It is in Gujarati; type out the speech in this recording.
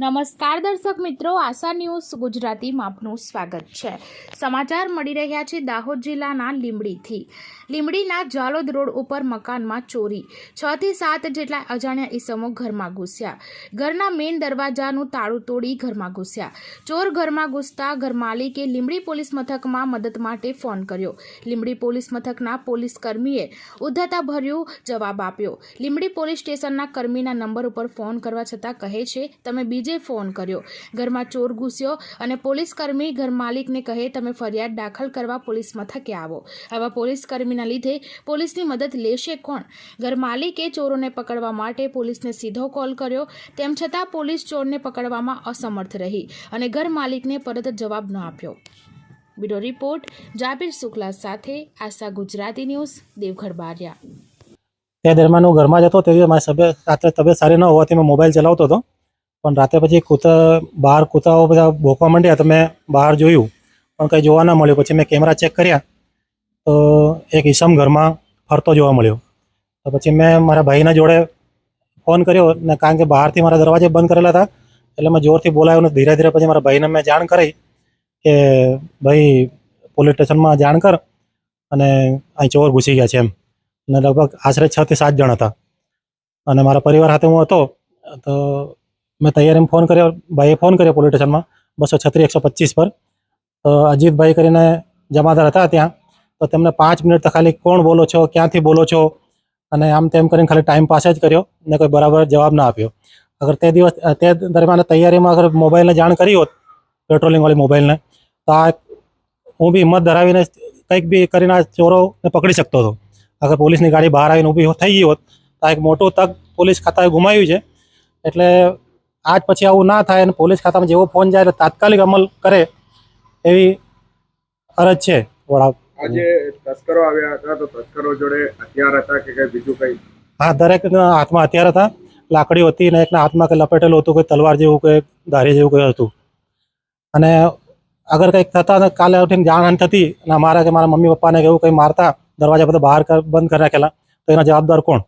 નમસ્કાર દર્શક મિત્રો, આશા ન્યૂઝ ગુજરાતીમાં આપનું સ્વાગત છે. સમાચાર મળી રહ્યા છે દાહોદ જિલ્લાના લીંબડીથી. લીંબડીના જાલોદ રોડ ઉપર મકાનમાં ચોરી. છ થી સાત જેટલા અજાણ્યા ઈસમો ઘરમાં ઘૂસ્યા. ઘરના મેઇન દરવાજાનું તાળું તોડી ઘરમાં ઘૂસ્યા. ચોર ઘરમાં ઘૂસતા ઘર માલિકે લીંબડી પોલીસ મથકમાં મદદ માટે ફોન કર્યો. લીંબડી પોલીસ મથકના પોલીસ કર્મીએ ઉદ્ધતાભર્યું જવાબ આપ્યો. લીંબડી પોલીસ સ્ટેશનના કર્મીના નંબર ઉપર ફોન કરવા છતાં કહે છે, તમે બીજે ફોન કર્યો. ઘરમાં ચોર ઘૂસ્યો અને પોલીસ કર્મી ઘર માલિકને કહે, તમે ફરિયાદ દાખલ કરવા પોલીસ મથકે આવો. આવા પોલીસ કર્મીના લીધે પોલીસની મદદ લેશે કોણ? ઘર માલિકે ચોરોને પકડવા માટે પોલીસને સીધો કોલ કર્યો. તેમ છતાં પોલીસ ચોરને પકડવામાં અસમર્થ રહી અને ઘર માલિકને પરત જવાબ ન આપ્યો. બ્યુરો રિપોર્ટ, જાબીર શુક્લા સાથે આશા ગુજરાતી ન્યૂઝ, દેવઘર બારિયા. તે દરમિયાન હું ઘરમાં જતો તેથી મારી સભ્ય રાત્રે તબિયત સારી ન હોવાથી મેં મોબાઈલ ચલાવતો હતો. પણ રાતે પછી કૂતરા, બહાર કૂતરાઓ બધા ભોંકવા માંડ્યા તો મેં બહાર જોયું, પણ કંઈ જોવા ના મળ્યું. પછી મેં કેમેરા ચેક કર્યા તો એક ઈસમ ઘરમાં ફરતો જોવા મળ્યો. તો પછી મેં મારા ભાઈના જોડે ફોન કર્યો ને કારણ કે બહારથી મારા દરવાજે બંધ કરેલા હતા, એટલે મેં જોરથી બોલાવ્યો ને ધીરે ધીરે પછી મારા ભાઈને મેં જાણ કરી કે ભાઈ પોલીસ સ્ટેશનમાં જાણ કર અને અહીં ચોર ઘૂસી ગયા છે એમ. અને લગભગ આશરે છ થી સાત જણ હતા. અને મારા પરિવાર સાથે હું હતો, તો મેં તૈયારી ફોન કર્યો, ભાઈએ ફોન કર્યો પોલીસ સ્ટેશનમાં બસો છત્રીસ એકસો પચીસ પર. તો અજીતભાઈ કરીને જમાદાર હતા ત્યાં. તો તેમને પાંચ મિનિટ તો ખાલી કોણ બોલો છો, ક્યાંથી બોલો છો? અને આમ તેમ કરીને ખાલી ટાઈમ પાસ જ કર્યો, ને કોઈ બરાબર જવાબ ના આપ્યો. અગર તે દિવસ તે દરમિયાન તૈયારીમાં અગર મોબાઈલને જાણ કરી હોત પેટ્રોલિંગવાળી મોબાઈલને તો આ હું બી હિંમત ધરાવીને કંઈક બી કરીને આ ચોરોને પકડી શકતો હતો. અગર પોલીસની ગાડી બહાર આવીને ઊભી થઈ ગઈ હોત, તો આ એક મોટું તક પોલીસ ખાતાએ ગુમાવ્યું છે. એટલે આજ પછી આવું ના થાય અને પોલીસ ખાતામાં જેવો ફોન જાય તાત્કાલિક અમલ કરે એવી અરજ છે વડા આજે તસ્કરો આવ્યા હતા તો તસ્કરો જોડે હથિયાર હતા કે કઈ બીજું કઈ? હા દરેકના હાથમાં હથિયાર હતા. લાકડી હતી ને એકના હાથમાં કંઈ લપેટેલું હતું કે તલવાર જેવું કોઈ ધારી જેવું કંઈ હતું. અને અગર કંઈક થતા કાલે ઉઠીને જાણ થતી અને અમારા કે મારા મમ્મી પપ્પાને કે એવું કંઈ મારતા દરવાજા બધા બહાર બંધ કરી રાખેલા તો એના જવાબદાર કોણ?